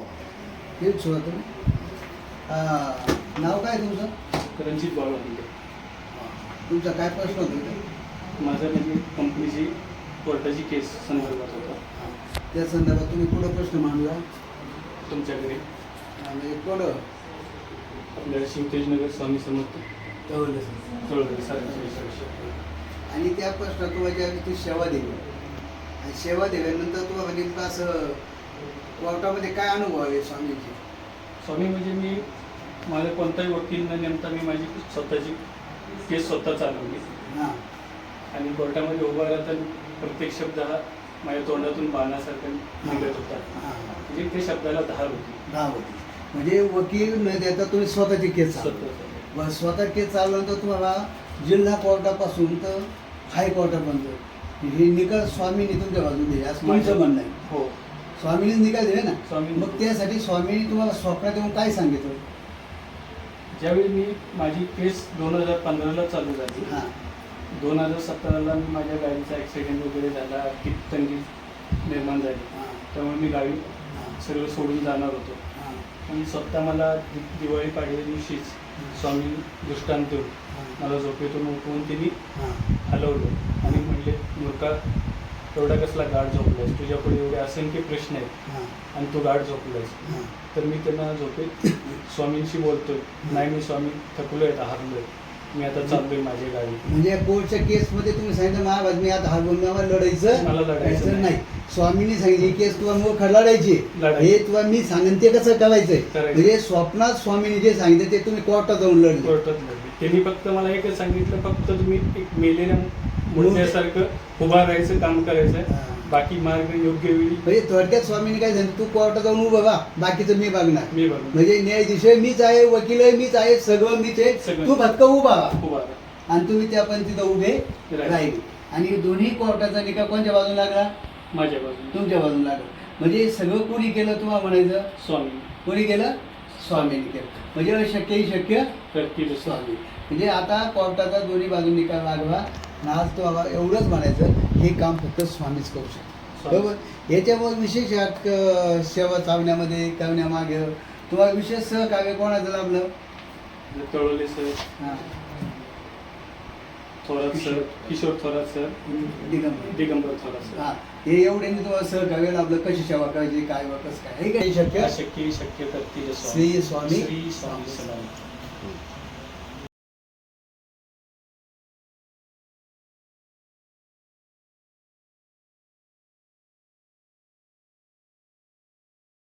हेच सुरुवात तुम्ही? नाव काय तुमचं? रणजित बाळवंडे तुमचा काय प्रश्न होता? माझा म्हणजे कंपनीची कोर्टाची केस संदर्भात होता. त्या संदर्भात तुम्ही पुढं प्रश्न मांडला? तुमच्याकडे? आणि पुढं आपल्या शिवतेजनगर स्वामी समर्थ. सर. तळवडे सारखे आणि त्या प्रश्नात तुम्हाला ज्यावेळी ती सेवा दिली आणि सेवा दिल्यानंतर तुम्हाला नेमकं असं कोर्टामध्ये काय अनुभव आहे स्वामींचे? स्वामी म्हणजे मी माझा कोणताही वकील न नेमता मी माझी स्वतःची केस स्वतः चालवली. हां. आणि कोर्टामध्ये उभा राहताना प्रत्येक शब्द हा माझ्या तोंडातून बाणासारखा निघत होता. हां. म्हणजे ते शब्दाला धार होती. दहा होती. म्हणजे वकील न देता तुम्ही स्वतःची केस चालवली. स्वतः व स्वतः केस चालवल्यानंतर तुम्हाला जिल्हा कोर्टापासून तर हायकोर्टापर्यंत हे निकाल स्वामींनी तुमच्या बाजूने दिले असं तुमचं म्हणणं आहे. हो. स्वामींनीच निकाल दिले ना? स्वामींनी. मग त्यासाठी स्वामींनी तुम्हाला स्वप्नात येऊन काय सांगितलं? ज्यावेळी मी माझी केस दोन हजार पंधराला चालू झाली. हां. दोन हजार सतराला मी माझ्या गाडीचा ॲक्सिडेंट वगैरे झाला आर्थिक तंगी निर्माण झाली. हां. त्यामुळे मी गाडी हां. सर्व सोडून जाणार होतो. हां. पण स्वतः मला दि- दिवाळी पाडव्या दिवशीच स्वामी दृष्टांत देऊन मला झोपेतून उठवून त्यांनी हां. हलवलं. आणि म्हणले मूर्खा एवढा कसला गाठ झोपलायस? तुझ्यापुढे एवढे असंख्य प्रश्न आहेत. आणि तू गाठ झोपलायस. हां. तर मी त्यांना झोपेत स्वामींशी बोलतोय. नाही मी स्वामी थकलोय आता हारलोय. मी आता चाललोय माझी गाडी म्हणजे कोर्टच्या केसमध्ये तुम्ही सांगितलं महाराज मी आता हा गुन्ह्यावर लढायचं मला लढायचं नाही. स्वामींनी सांगितलं केस तुला मोख लढायची. हे तुला मी सांगेन ते कसं करायचंय? करायचं. म्हणजे स्वप्नात स्वामींनी जे सांगितलं ते तुम्ही कोर्टात जाऊन लढले. कोर्टात लढली. त्यांनी फक्त मला एकच सांगितलं फक्त तुम्ही एक मेलेल्या मुर्द्यासारखं उभा राहायचं काम करायचं. बाकी मार्ग योग्य वेळी म्हणजे थोडक्यात स्वामींनी काय सांगितलं तू कोर्टात जाऊन उभं राहा बाकीचं मी बघणार. मी बघू म्हणजे न्यायाधीश मीच आहे वकील आहे मीच आहे सगळं मीच आहे. सगळं. तू फक्त उभा उभा. आणि तुम्ही त्या पण तिथं उभे राहिले. आणि दोन्ही कोर्टाचा निकाल कोणत्या बाजूला लागला? माझ्या बाजूने तुमच्या बाजूला लागला. म्हणजे सगळं कोणी केलं तुम्हाला म्हणायचं? स्वामी कोणी केलं? स्वामींनी केलं. म्हणजे अशक्य ही शक्य करतील स्वामी. म्हणजे आता कोर्टाचा दोन्ही बाजू निकाल लागला. आज तो बाबा एवढंच म्हणायचं हे काम फक्त स्वामीच करू शकतो स्वामी. बरोबर? याच्यामुळे विशेष सेवा चावण्यामध्ये करण्यामागे तुम्हाला विशेष सहकार्य कोणाचं लाभलं? तळवले सर. हां. Thorat sir Kishore Thorat sir Digambar. Digambar Thorat sir हा हे एवढे मी तुम्हाला सहकार्य लाभलं कशी सेवा करायची काय व कसं काय हे काही शक्य? शक्य शक्य करतील श्री स्वामी. श्री स्वामी समर्थ.